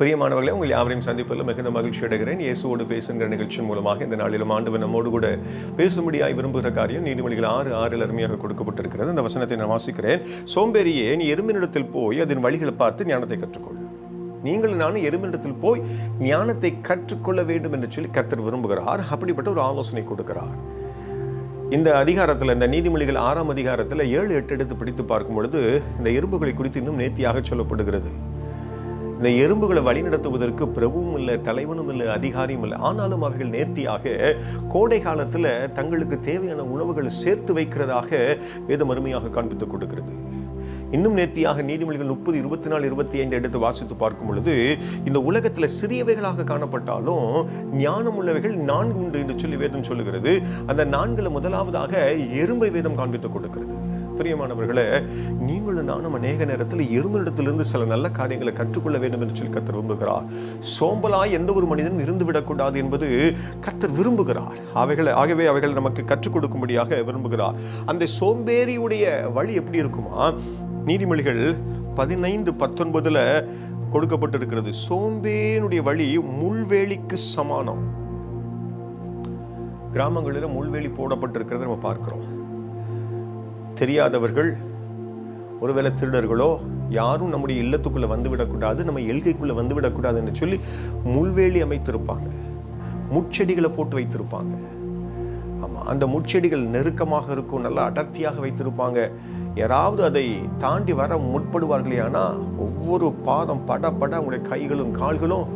பிரியமானவர்களே உங்கள் யாவரையும் சந்திப்பதில் மிகுந்த மகிழ்ச்சி அடைகிறேன். இயேசுவோடு பேசுகிற நிகழ்ச்சியின் மூலமாக இந்த நாளிலும் ஆண்டு நம்மோடு கூட பேசும்படியாய் விரும்புகிற காரியம் நீதிமொழிகள் ஆறு ஆறில் அருமையாக கொடுக்கப்பட்டிருக்கிறது. அந்த வசனத்தை நான் வாசிக்கிறேன். சோம்பேறியே நீ எறும்பினிடத்தில் போய் அதன் வழிகளை பார்த்து ஞானத்தை கற்றுக்கொள். நீங்கள் நானும் எறும்பினிடத்தில் போய் ஞானத்தை கற்றுக்கொள்ள வேண்டும் என்று சொல்லி கத்தர் விரும்புகிறார். அப்படிப்பட்ட ஒரு ஆலோசனை கொடுக்கிறார். இந்த அதிகாரத்தில் இந்த நீதிமொழிகள் ஆறாம் அதிகாரத்தில் ஏழு எட்டு எடுத்து பிடித்து பார்க்கும் பொழுது இந்த எறும்புகளை குறித்து இன்னும் நேர்த்தியாக சொல்லப்படுகிறது. இந்த எறும்புகளை வழிநடத்துவதற்கு பிரபுவும் இல்லை தலைவனும் இல்லை அதிகாரியும் இல்லை. ஆனாலும் அவைகள் நேர்த்தியாக கோடை காலத்தில் தங்களுக்கு தேவையான உணவுகளை சேர்த்து வைக்கிறதாக வேதம் அருமையாக காண்பித்துக் கொடுக்கிறது. இன்னும் நேர்த்தியாக நீதிமொழிகள் முப்பது இருபத்தி நாலு இருபத்தி ஐந்து எடுத்து வாசித்து பார்க்கும் பொழுது இந்த உலகத்தில் சிறியவைகளாக காணப்பட்டாலும் ஞானம் உள்ளவைகள் நான்கு உண்டு என்று சொல்லி வேதம் சொல்லுகிறது. அந்த நான்குல முதலாவதாக எறும்பை வேதம் காண்பித்துக் கொடுக்கிறது. பிரியமானவர்களே நீங்களும் நானும் அநேக நேரத்தில் எறும்பிடத்திலிருந்து சில நல்ல காரியங்களை கற்றுக்கொள்ள வேண்டும் என்று சொல்லி கத்தர் விரும்புகிறார். சோம்பலாய் எந்த ஒரு மனிதனும் இருந்து விடக்கூடாது என்பது கர்த்தர் விரும்புகிறார். அவைகளை ஆகவே அவைகள் நமக்கு கற்றுக் கொடுக்கும்படியாக விரும்புகிறார். அந்த சோம்பேறியுடைய வழி எப்படி இருக்குமா? நீதிமொழிகள் பதினைந்து பத்தொன்பதுல கொடுக்கப்பட்டிருக்கிறது. சோம்பேனுடைய வழி முள்வேலிக்கு சமானம். கிராமங்களில் முள்வேலி போடப்பட்டிருக்கிறத நம்ம பார்க்கிறோம். தெரியாதவர்கள் ஒருவேளை திருடர்களோ யாரும் நம்முடைய இல்லத்துக்குள்ளே வந்து விடக்கூடாது நம்ம எல்கைக்குள்ளே வந்து விடக்கூடாதுன்னு சொல்லி முள்வேலி அமைத்திருப்பாங்க. முட்செடிகளை போட்டு வைத்திருப்பாங்க. அந்த முட்செடிகள் நெருக்கமாக இருக்கும் நல்லா அடர்த்தியாக வைத்திருப்பாங்க. யாராவது அதை தாண்டி வர முற்படுவார்களே ஆனால் ஒவ்வொரு பாதம் பட பட அவங்களுடைய கைகளும் கால்களும்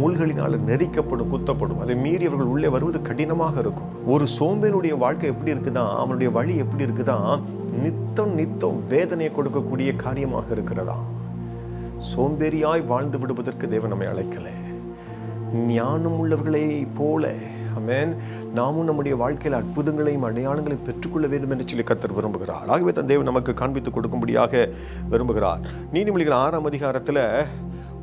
முள்களினால் நெரிக்கப்படும் குத்தப்படும். அதை மீறி அவர்கள் உள்ளே வருவது கடினமாக இருக்கும். ஒரு சோம்பேனுடைய வாழ்க்கை எப்படி இருக்குதான் அவனுடைய வழி எப்படி இருக்குதான் நித்தம் நித்தம் வேதனையை கொடுக்கக்கூடிய காரியமாக இருக்கிறதா? சோம்பேறியாய் வாழ்ந்து விடுவதற்கு தேவன் நம்மை அழைக்கலை. ஞானம் உள்ளவர்களை போல அமேன் நாமும் நம்முடைய வாழ்க்கையில் அற்புதங்களையும் அடையாளங்களையும் பெற்றுக்கொள்ள வேண்டும் என்று சொல்லி கத்தர் விரும்புகிறார். ஆகவே தன் தேவன் நமக்கு காண்பித்து கொடுக்கும்படியாக விரும்புகிறார். நீதிமொழிகள் ஆறாம் அதிகாரத்தில்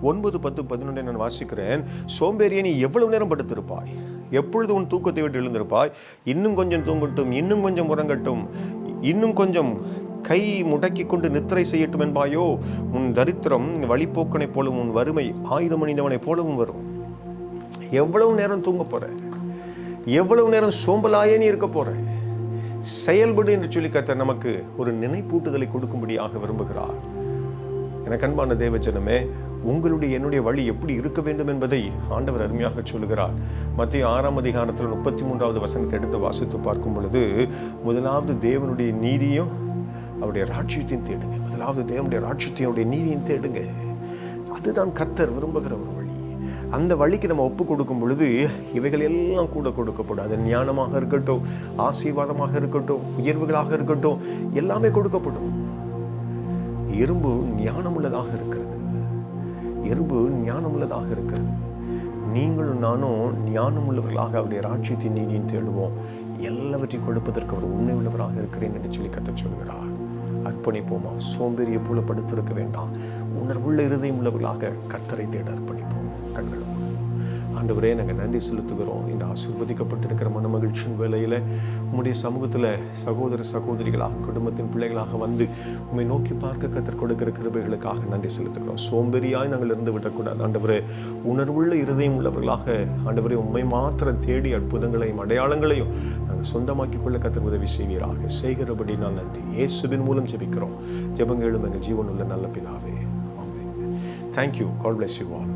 ஒன்பது பத்து பதினொன்றை நான் வாசிக்கிறேன். சோம்பேறியை நீ எவ்வளவு நேரம் படுத்திருப்பாய்? எப்பொழுது உன் தூக்கத்தை விட்டு எழுந்திருப்பாய்? இன்னும் கொஞ்சம் தூங்கட்டும் இன்னும் கொஞ்சம் உறங்கட்டும் இன்னும் கொஞ்சம் கை முடக்கி கொண்டு நித்திரை செய்யட்டும் என்பாயோ? உன் தரித்திரம் வழிப்போக்கனை போலவும் உன் வறுமை ஆயுதம் அணிந்தவனைப் போலவும் வரும். எவ்வளவு நேரம் தூங்க போகிற எவ்வளவு நேரம் சோம்பலாயே நீ இருக்க போற செயல்படு என்று சொல்லி கத்தர் நமக்கு ஒரு நினைப்பூட்டுதலை கொடுக்கும்படியாக விரும்புகிறார். எனக்கு அன்பான தேவஜனமே உங்களுடைய என்னுடைய வழி எப்படி இருக்க வேண்டும் என்பதை ஆண்டவர் அருமையாக சொல்லுகிறார். மத்திய ஆறாம் அதிகாரத்தில் முப்பத்தி மூன்றாவது வசனத்தை எடுத்து வாசித்து பார்க்கும் பொழுது முதலாவது தேவனுடைய நீதியும் அவருடைய ராட்சியத்தையும் தேடுங்க. முதலாவது தேவனுடைய ராட்சியத்தையும் அவருடைய நீதியும் தேடுங்க. அதுதான் கர்த்தர் விரும்புகிற ஒரு அந்த வழிக்கு நம்ம ஒப்பு கொடுக்கும் பொழுது இவைகள் எல்லாம் கூட கொடுக்கப்படும். அது ஞானமாக இருக்கட்டும் ஆசீர்வாதமாக இருக்கட்டும் உயர்வுகளாக இருக்கட்டும் எல்லாமே கொடுக்கப்படும். எறும்பு ஞானமுள்ளதாக இருக்கிறது. எறும்பு ஞானமுள்ளதாக இருக்கிறது. நீங்களும் நானும் ஞானமுள்ளவர்களாக அவருடைய ராட்சியத்தின் நீதியும் தேடுவோம். எல்லாவற்றையும் கொடுப்பதற்கு அவர் உண்மை உள்ளவராக இருக்கிறேன் என்று சொல்லி கத்த சொல்கிறார் அர்ப்பணிப்போமா? சோம்பேறிய போல படுத்திருக்க வேண்டாம். உணர்வுள்ள இருதயம் உள்ளவர்களாக கத்தரை தேட அர்ப்பணிப்போம். கண்களும் ஆண்டவரே நாங்கள் நன்றி செலுத்துகிறோம். இந்த ஆசீர்வதிக்கப்பட்டிருக்கிற மனமகிழ்ச்சியின் வேலையில் உம்முடைய சமூகத்தில் சகோதர சகோதரிகளாக குடும்பத்தின் பிள்ளைகளாக வந்து உண்மை நோக்கி பார்க்க கற்றுக் கொடுக்கிற கிருபைகளுக்காக நன்றி செலுத்துகிறோம். சோம்பேறியாய் நாங்கள் இருந்து விடக்கூடாது. ஆண்டவரே உணர்வுள்ள இருதயம் உள்ளவர்களாக ஆண்டவரே உண்மை மாத்திரம் தேடி அற்புதங்களையும் அடையாளங்களையும் நாங்கள் சொந்தமாக்கி கொள்ள கத்தர் உதவி செய்வீராக. செய்கிறபடி நான் நன்றி. இயேசுவின் மூலம் ஜெபிக்கிறோம். ஜெபங்களும் எங்கள் ஜீவனுள்ள நல்ல பிதாவே. ஆமே thank you call bless you all